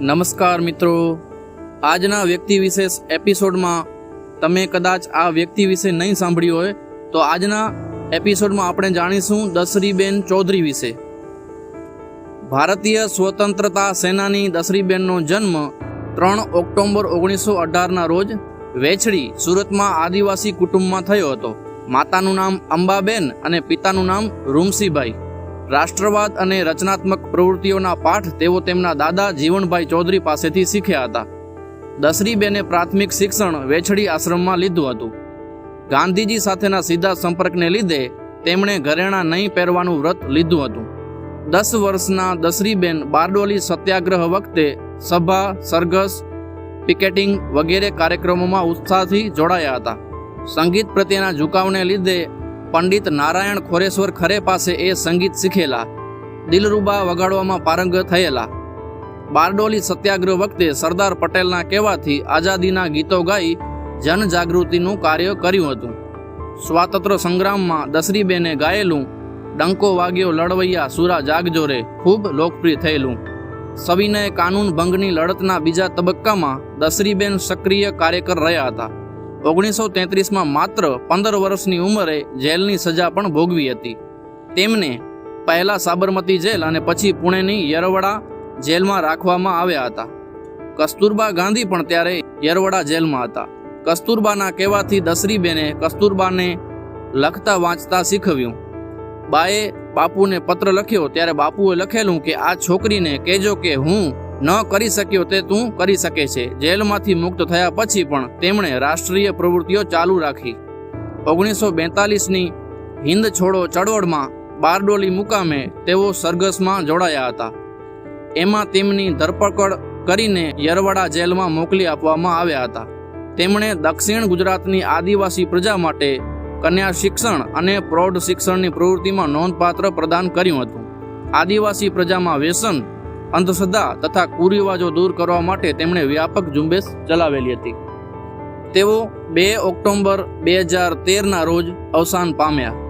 નમસ્કાર મિત્રો. આજના વ્યક્તિ વિશેષ એપિસોડમાં તમે કદાચ આ વ્યક્તિ વિશે નહીં સાંભળ્યું હોય, તો આજના એપિસોડમાં આપણે જાણીશું દસરીબેન ચૌધરી વિશે. ભારતીય સ્વતંત્રતા સેનાની દસરીબેનનો જન્મ ત્રણ ઓક્ટોબર ઓગણીસો અઢારના રોજ વેછડી સુરતમાં આદિવાસી કુટુંબમાં થયો હતો. માતાનું નામ અંબાબેન અને પિતાનું નામ રૂમસીભાઈ રાષ્ટ્રવાદ અને રચનાત્મક પ્રવૃત્તિઓના પાઠ તેઓ તેમના દાદા જીવણભાઈ ચૌધરી પાસેથી શીખ્યા હતા. દસરીબેને પ્રાથમિક શિક્ષણ વેછડી આશ્રમમાં લીધું હતું. ગાંધીજી સાથેના સીધા સંપર્કને લીધે તેમણે ઘરેણાં નહીં પહેરવાનું વ્રત લીધું હતું. દસ વર્ષના દસરીબેન બારડોલી સત્યાગ્રહ વખતે સભા, સરઘસ, પિકેટિંગ વગેરે કાર્યક્રમોમાં ઉત્સાહથી જોડાયા હતા. સંગીત પ્રત્યેના ઝુકાવને લીધે પંડિત નારાયણ ખોરેશ્વર ખરે પાસે એ સંગીત શીખેલા. દિલરૂબા વગાડવામાં પારંગ થયેલા. બારડોલી સત્યાગ્રહ વખતે સરદાર પટેલના કહેવાથી આઝાદીના ગીતો ગાઈ જનજાગૃતિનું કાર્ય કર્યું હતું. સ્વાતંત્ર્ય સંગ્રામમાં દસરીબેને ગાયેલું ડંકો વાગ્યો લડવૈયા સુરા જાગજો રે ખૂબ લોકપ્રિય થયેલું. સવિનય કાનૂન ભંગની લડતના બીજા તબક્કામાં દસરીબેન સક્રિય કાર્યકર રહ્યા હતા. ઓગણીસો તેત્રીસમાં માત્ર પંદર વર્ષની ઉંમરે જેલની સજા પણ ભોગવી હતી. તેમને પહેલા સાબરમતી જેલ અને પછી પુણેની યરવડા જેલમાં રાખવામાં આવ્યા હતા. કસ્તુરબા ગાંધી પણ ત્યારે યરવડા જેલમાં હતા. કસ્તુરબાના કહેવાથી દસરીબેને કસ્તુરબાને લખતા વાંચતા શીખવ્યું. બાએ બાપુને પત્ર લખ્યો, ત્યારે બાપુએ લખેલું કે, આ છોકરીને કહેજો કે હું ન કરી શક્યો તે તું કરી શકે છે. જેલમાંથી મુક્ત થયા પછી પણ તેમણે રાષ્ટ્રીય પ્રવૃત્તિઓ ચાલુ રાખી. ઓગણીસો બેતાલીસની હિન્દ છોડો ચળવળમાં બારડોલી મુકામે તેઓ સરઘસમાં જોડાયા હતા. એમાં તેમની ધરપકડ કરીને યરવાડા જેલમાં મોકલી આપવામાં આવ્યા હતા. તેમણે દક્ષિણ ગુજરાતની આદિવાસી પ્રજા માટે કન્યા શિક્ષણ અને પ્રૌઢ શિક્ષણની પ્રવૃત્તિમાં નોંધપાત્ર પ્રદાન કર્યું હતું. આદિવાસી પ્રજામાં વ્યસન અંધશ્રદ્ધા તથા કુરિવાજો દૂર કરવા માટે તેમણે વ્યાપક ઝુંબેશ ચલાવેલી હતી. તેઓ બે ઓક્ટોબર બે હજાર તેરના રોજ અવસાન પામ્યા.